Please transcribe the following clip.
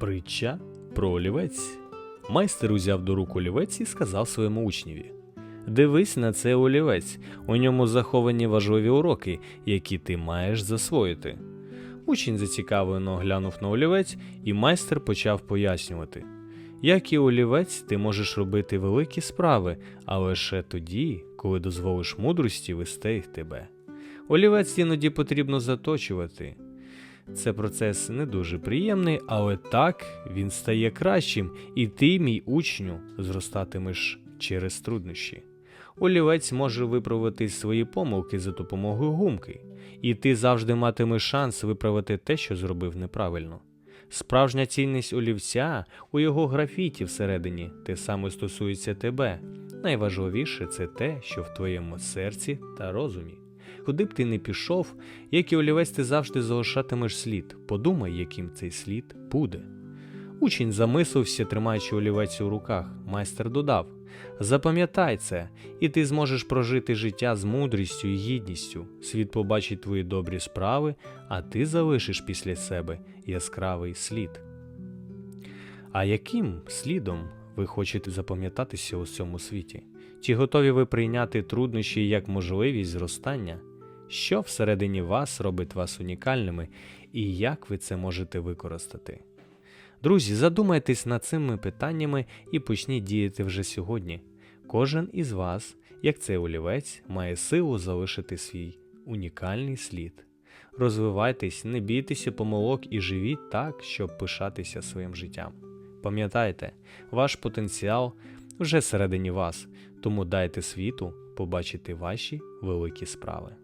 Притча про олівець. Майстер узяв до рук олівець і сказав своєму учневі: Дивись на цей олівець, у ньому заховані важливі уроки, які ти маєш засвоїти. Учень зацікавлено глянув на олівець, і майстер почав пояснювати. Як і олівець, ти можеш робити великі справи, а лише тоді, коли дозволиш мудрості вести тебе. Олівець іноді потрібно заточувати. Це процес не дуже приємний, але так він стає кращим, і ти, мій учню, зростатимеш через труднощі. Олівець може виправити свої помилки за допомогою гумки, і ти завжди матимеш шанс виправити те, що зробив неправильно. Справжня цінність олівця у його графіті всередині те саме стосується тебе. Найважливіше це те, що в твоєму серці та розумі. Куди б ти не пішов, як і олівець ти завжди залишатимеш слід. Подумай, яким цей слід буде. Учень замислився, тримаючи олівець у руках. Майстер додав: Запам'ятай це, і ти зможеш прожити життя з мудрістю і гідністю. Світ побачить твої добрі справи, а ти залишиш після себе яскравий слід. А яким слідом ви хочете запам'ятатися у цьому світі? Чи готові ви прийняти труднощі як можливість зростання? Що всередині вас робить вас унікальними, і як ви це можете використати? Друзі, задумайтесь над цими питаннями і почніть діяти вже сьогодні. Кожен із вас, як цей олівець, має силу залишити свій унікальний слід. Розвивайтесь, не бійтеся помилок і живіть так, щоб пишатися своїм життям. Пам'ятайте, ваш потенціал вже всередині вас, тому дайте світу побачити ваші великі справи.